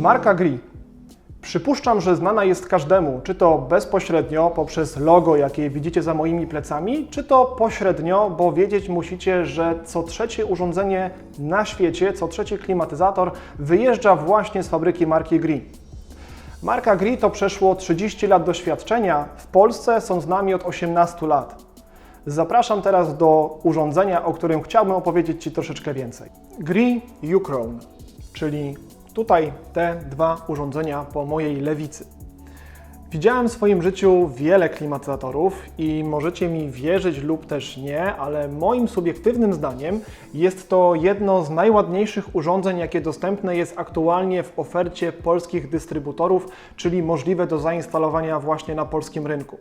Marka Gri. Przypuszczam, że znana jest każdemu, czy to bezpośrednio poprzez logo, jakie widzicie za moimi plecami, czy to pośrednio, bo wiedzieć musicie, że co trzecie urządzenie na świecie, co trzeci klimatyzator wyjeżdża właśnie z fabryki marki Gri. Marka Gri to przeszło 30 lat doświadczenia, w Polsce są z nami od 18 lat. Zapraszam teraz do urządzenia, o którym chciałbym opowiedzieć Ci troszeczkę więcej. Gri Uchrone, czyli tutaj te dwa urządzenia po mojej lewicy. Widziałem w swoim życiu wiele klimatyzatorów i możecie mi wierzyć lub też nie, ale moim subiektywnym zdaniem jest to jedno z najładniejszych urządzeń, jakie dostępne jest aktualnie w ofercie polskich dystrybutorów, czyli możliwe do zainstalowania właśnie na polskim rynku.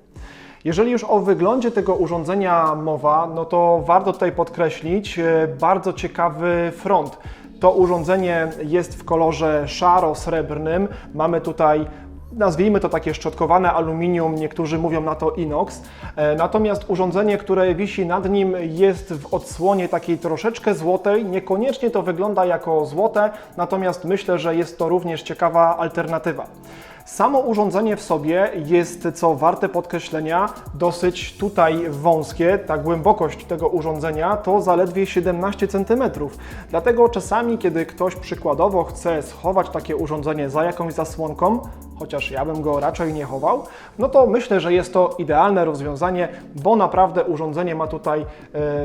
Jeżeli już o wyglądzie tego urządzenia mowa, no to warto tutaj podkreślić e, bardzo ciekawy front. To urządzenie jest w kolorze szaro-srebrnym. Mamy tutaj nazwijmy to takie szczotkowane aluminium, niektórzy mówią na to inox. E, Natomiast urządzenie, które wisi nad nim jest w odsłonie takiej troszeczkę złotej. Niekoniecznie to wygląda jako złote, natomiast myślę, że jest to również ciekawa alternatywa. Samo urządzenie w sobie jest, co warte podkreślenia, dosyć tutaj wąskie. Ta głębokość tego urządzenia to zaledwie 17 cm. Dlatego czasami, kiedy ktoś przykładowo chce schować takie urządzenie za jakąś zasłonką, chociaż ja bym go raczej nie chował, no to myślę, że jest to idealne rozwiązanie, bo naprawdę urządzenie ma tutaj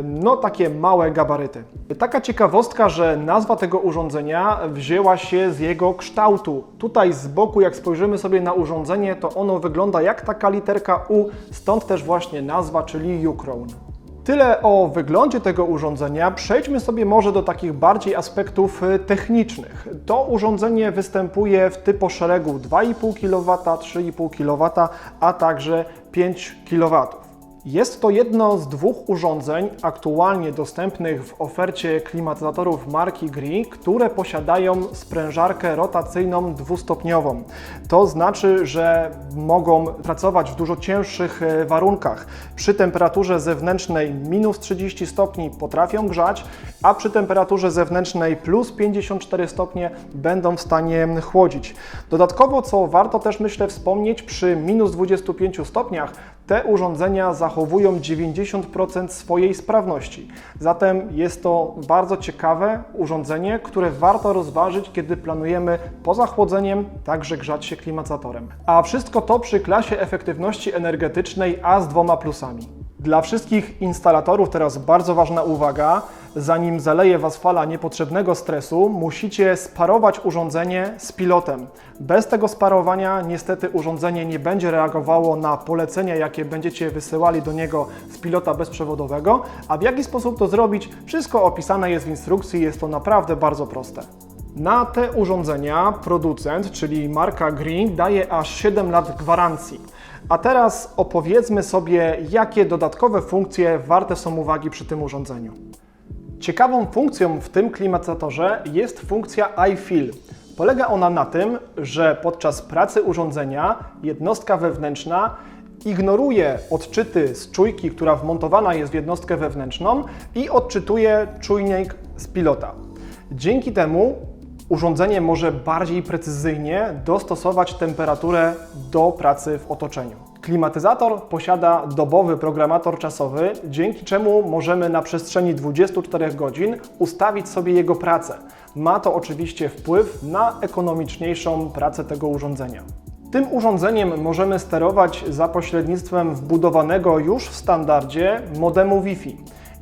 no takie małe gabaryty. Taka ciekawostka, że nazwa tego urządzenia wzięła się z jego kształtu. Tutaj z boku, jak spojrzymy sobie na urządzenie, to ono wygląda jak taka literka U, stąd też właśnie nazwa, czyli Uchrone. Tyle o wyglądzie tego urządzenia. Przejdźmy sobie może do takich bardziej aspektów y, technicznych. To urządzenie występuje w typoszeregu 2,5 kW, 3,5 kW, a także 5 kW. Jest to jedno z dwóch urządzeń aktualnie dostępnych w ofercie klimatyzatorów marki Gri, które posiadają sprężarkę rotacyjną dwustopniową. To znaczy, że mogą pracować w dużo cięższych e, warunkach. Przy temperaturze zewnętrznej minus 30 stopni potrafią grzać, a przy temperaturze zewnętrznej plus 54 stopnie będą w stanie chłodzić. Dodatkowo, co warto też myślę wspomnieć, przy minus 25 stopniach te urządzenia zachowują 90% swojej sprawności. Zatem jest to bardzo ciekawe urządzenie, które warto rozważyć, kiedy planujemy poza chłodzeniem także grzać się klimatyzatorem. A wszystko to przy klasie efektywności energetycznej A z dwoma plusami. Dla wszystkich instalatorów teraz bardzo ważna uwaga. Zanim zaleje Was fala niepotrzebnego stresu, musicie sparować urządzenie z pilotem. Bez tego sparowania niestety urządzenie nie będzie reagowało na polecenia, jakie będziecie wysyłali do niego z pilota bezprzewodowego. A w jaki sposób to zrobić? Wszystko opisane jest w instrukcji, jest to naprawdę bardzo proste. Na te urządzenia producent, czyli marka Green, daje aż 7 lat gwarancji. A teraz opowiedzmy sobie, jakie dodatkowe funkcje warte są uwagi przy tym urządzeniu. Ciekawą funkcją w tym klimatyzatorze jest funkcja iFeel. Polega ona na tym, że podczas pracy urządzenia jednostka wewnętrzna ignoruje odczyty z czujki, która wmontowana jest w jednostkę wewnętrzną i odczytuje czujnik z pilota. Dzięki temu urządzenie może bardziej precyzyjnie dostosować temperaturę do pracy w otoczeniu. Klimatyzator posiada dobowy programator czasowy, dzięki czemu możemy na przestrzeni 24 godzin ustawić sobie jego pracę. Ma to oczywiście wpływ na ekonomiczniejszą pracę tego urządzenia. Tym urządzeniem możemy sterować za pośrednictwem wbudowanego już w standardzie modemu Wi-Fi.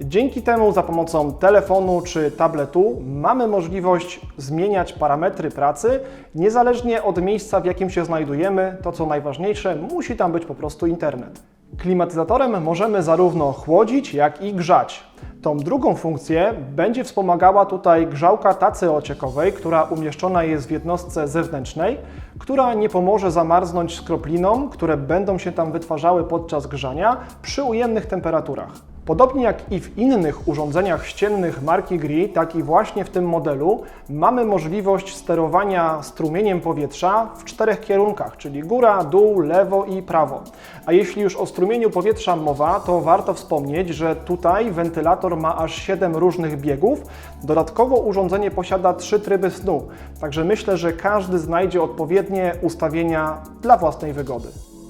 Dzięki temu za pomocą telefonu czy tabletu mamy możliwość zmieniać parametry pracy niezależnie od miejsca, w jakim się znajdujemy. To co najważniejsze, musi tam być po prostu internet. Klimatyzatorem możemy zarówno chłodzić, jak i grzać. Tą drugą funkcję będzie wspomagała tutaj grzałka tacy ociekowej, która umieszczona jest w jednostce zewnętrznej, która nie pomoże zamarznąć skroplinom, które będą się tam wytwarzały podczas grzania przy ujemnych temperaturach. Podobnie jak i w innych urządzeniach ściennych marki GRI, tak i właśnie w tym modelu mamy możliwość sterowania strumieniem powietrza w czterech kierunkach, czyli góra, dół, lewo i prawo. A jeśli już o strumieniu powietrza mowa, to warto wspomnieć, że tutaj wentylator ma aż 7 różnych biegów. Dodatkowo urządzenie posiada trzy tryby snu, także myślę, że każdy znajdzie odpowiednie ustawienia dla własnej wygody.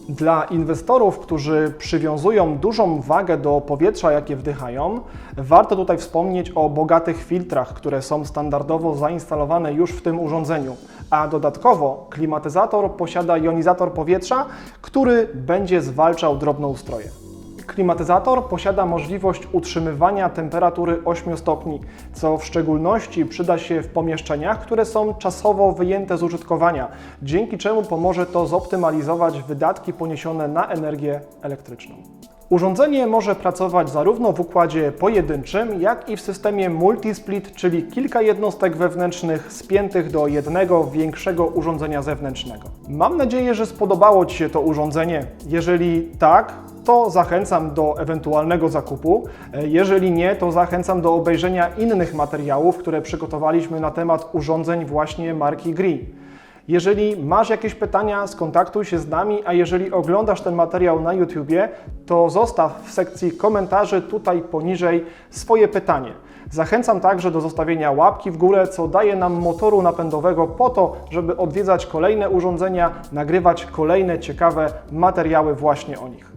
Dla inwestorów, którzy przywiązują dużą wagę do powietrza, jakie wdychają, warto tutaj wspomnieć o bogatych filtrach, które są standardowo zainstalowane już w tym urządzeniu. A dodatkowo klimatyzator posiada jonizator powietrza, który będzie zwalczał drobnoustroje. Klimatyzator posiada możliwość utrzymywania temperatury 8 stopni, co w szczególności przyda się w pomieszczeniach, które są czasowo wyjęte z użytkowania, dzięki czemu pomoże to zoptymalizować wydatki poniesione na energię elektryczną. Urządzenie może pracować zarówno w układzie pojedynczym, jak i w systemie multisplit, czyli kilka jednostek wewnętrznych spiętych do jednego większego urządzenia zewnętrznego. Mam nadzieję, że spodobało Ci się to urządzenie. Jeżeli tak, to zachęcam do ewentualnego zakupu. Jeżeli nie, to zachęcam do obejrzenia innych materiałów, które przygotowaliśmy na temat urządzeń właśnie marki GRI. Jeżeli masz jakieś pytania, skontaktuj się z nami, a jeżeli oglądasz ten materiał na YouTubie, to zostaw w sekcji komentarzy tutaj poniżej swoje pytanie. Zachęcam także do zostawienia łapki w górę, co daje nam motoru napędowego po to, żeby odwiedzać kolejne urządzenia, nagrywać kolejne ciekawe materiały właśnie o nich.